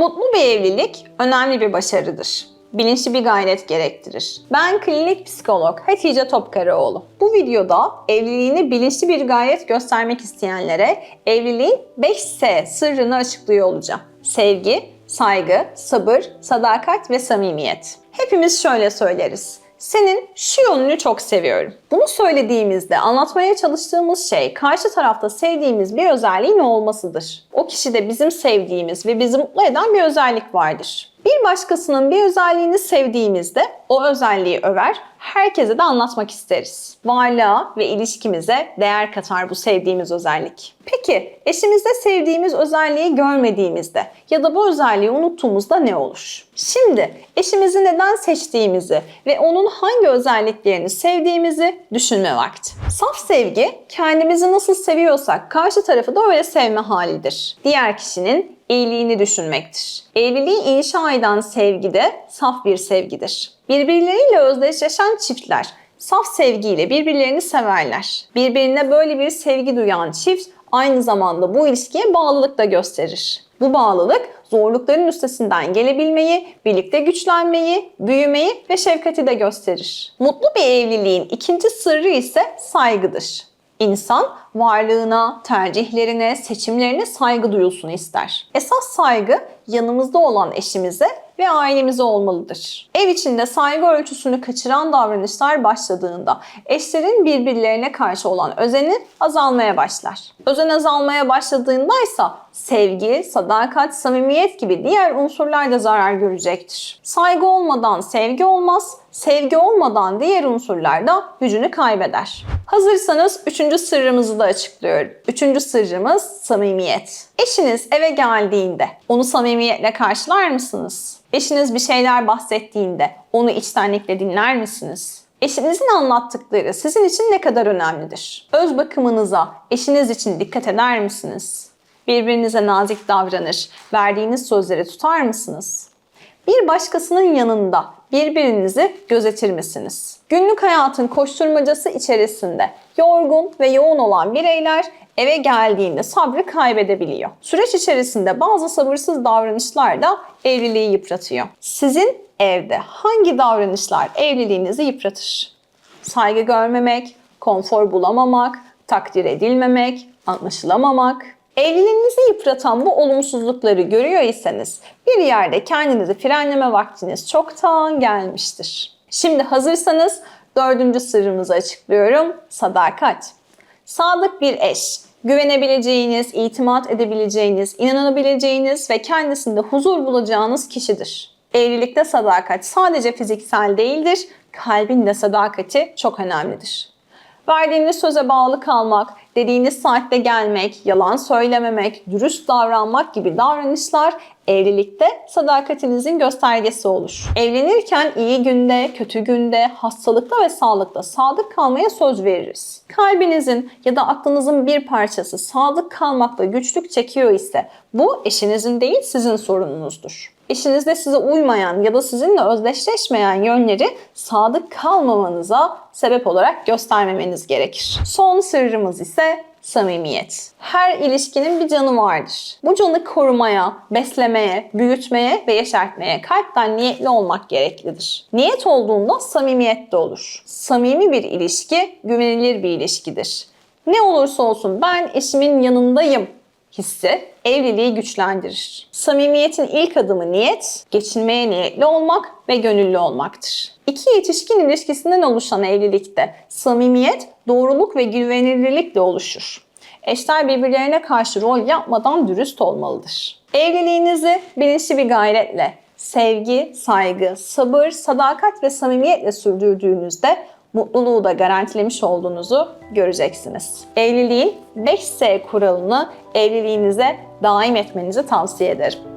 Mutlu bir evlilik önemli bir başarıdır. Bilinçli bir gayret gerektirir. Ben klinik psikolog Hatice Topkaraoğlu. Bu videoda evliliğini bilinçli bir gayret göstermek isteyenlere evliliğin 5S sırrını açıklıyor olacağım. Sevgi, saygı, sabır, sadakat ve samimiyet. Hepimiz şöyle söyleriz. Senin şu yönünü çok seviyorum. Bunu söylediğimizde anlatmaya çalıştığımız şey karşı tarafta sevdiğimiz bir özelliğin olmasıdır. O kişide bizim sevdiğimiz ve bizi mutlu eden bir özellik vardır. Bir başkasının bir özelliğini sevdiğimizde o özelliği över, herkese de anlatmak isteriz. Varlığa ve ilişkimize değer katar bu sevdiğimiz özellik. Peki eşimizde sevdiğimiz özelliği görmediğimizde ya da bu özelliği unuttuğumuzda ne olur? Şimdi eşimizi neden seçtiğimizi ve onun hangi özelliklerini sevdiğimizi düşünme vakti. Saf sevgi kendimizi nasıl seviyorsak karşı tarafı da öyle sevme halidir. Diğer kişinin iyiliğini düşünmektir. Evliliği inşa eden sevgi de saf bir sevgidir. Birbirleriyle özdeşleşen çiftler saf sevgiyle birbirlerini severler. Birbirine böyle bir sevgi duyan çift aynı zamanda bu ilişkiye bağlılık da gösterir. Bu bağlılık zorlukların üstesinden gelebilmeyi, birlikte güçlenmeyi, büyümeyi ve şefkati de gösterir. Mutlu bir evliliğin ikinci sırrı ise saygıdır. İnsan varlığına, tercihlerine, seçimlerine saygı duyulsun ister. Esas saygı yanımızda olan eşimize ve ailemize olmalıdır. Ev içinde saygı ölçüsünü kaçıran davranışlar başladığında eşlerin birbirlerine karşı olan özeni azalmaya başlar. Özen azalmaya başladığında ise sevgi, sadakat, samimiyet gibi diğer unsurlar da zarar görecektir. Saygı olmadan sevgi olmaz, sevgi olmadan diğer unsurlar da gücünü kaybeder. Hazırsanız üçüncü sırrımızı da açıklıyorum. Üçüncü sırrımız samimiyet. Eşiniz eve geldiğinde onu samimiyetle karşılar mısınız? Eşiniz bir şeyler bahsettiğinde onu içtenlikle dinler misiniz? Eşinizin anlattıkları sizin için ne kadar önemlidir? Öz bakımınıza eşiniz için dikkat eder misiniz? Birbirinize nazik davranır, verdiğiniz sözleri tutar mısınız? Bir başkasının yanında birbirinizi gözetir misiniz? Günlük hayatın koşturmacası içerisinde yorgun ve yoğun olan bireyler eve geldiğinde sabrı kaybedebiliyor. Süreç içerisinde bazı sabırsız davranışlar da evliliği yıpratıyor. Sizin evde hangi davranışlar evliliğinizi yıpratır? Saygı görmemek, konfor bulamamak, takdir edilmemek, anlaşılamamak. Evliliğinizi yıpratan bu olumsuzlukları görüyor iseniz bir yerde kendinizi frenleme vaktiniz çoktan gelmiştir. Şimdi hazırsanız dördüncü sırrımızı açıklıyorum. Sadakat. Sadık bir eş, güvenebileceğiniz, itimat edebileceğiniz, inanabileceğiniz ve kendisinde huzur bulacağınız kişidir. Evlilikte sadakat sadece fiziksel değildir, kalbin de sadakati çok önemlidir. Verdiğiniz söze bağlı kalmak, dediğiniz saatte gelmek, yalan söylememek, dürüst davranmak gibi davranışlar evlilikte sadakatinizin göstergesi olur. Evlenirken iyi günde, kötü günde, hastalıkta ve sağlıkta sadık kalmaya söz veririz. Kalbinizin ya da aklınızın bir parçası sadık kalmakta güçlük çekiyor ise bu eşinizin değil sizin sorununuzdur. Eşinizde size uymayan ya da sizinle özdeşleşmeyen yönleri sadık kalmamanıza sebep olarak göstermemeniz gerekir. Son sırrımız ise samimiyet. Her ilişkinin bir canı vardır. Bu canı korumaya, beslemeye, büyütmeye ve yeşertmeye kalpten niyetli olmak gereklidir. Niyet olduğunda samimiyet de olur. Samimi bir ilişki güvenilir bir ilişkidir. Ne olursa olsun ben eşimin yanındayım hissi evliliği güçlendirir. Samimiyetin ilk adımı niyet, geçinmeye niyetli olmak ve gönüllü olmaktır. İki yetişkin ilişkisinden oluşan evlilikte samimiyet, doğruluk ve güvenilirlikle oluşur. Eşler birbirlerine karşı rol yapmadan dürüst olmalıdır. Evliliğinizi bilinçli bir gayretle, sevgi, saygı, sabır, sadakat ve samimiyetle sürdürdüğünüzde mutluluğu da garantilemiş olduğunuzu göreceksiniz. Evliliğin 5S kuralını evliliğinize daim etmenizi tavsiye ederim.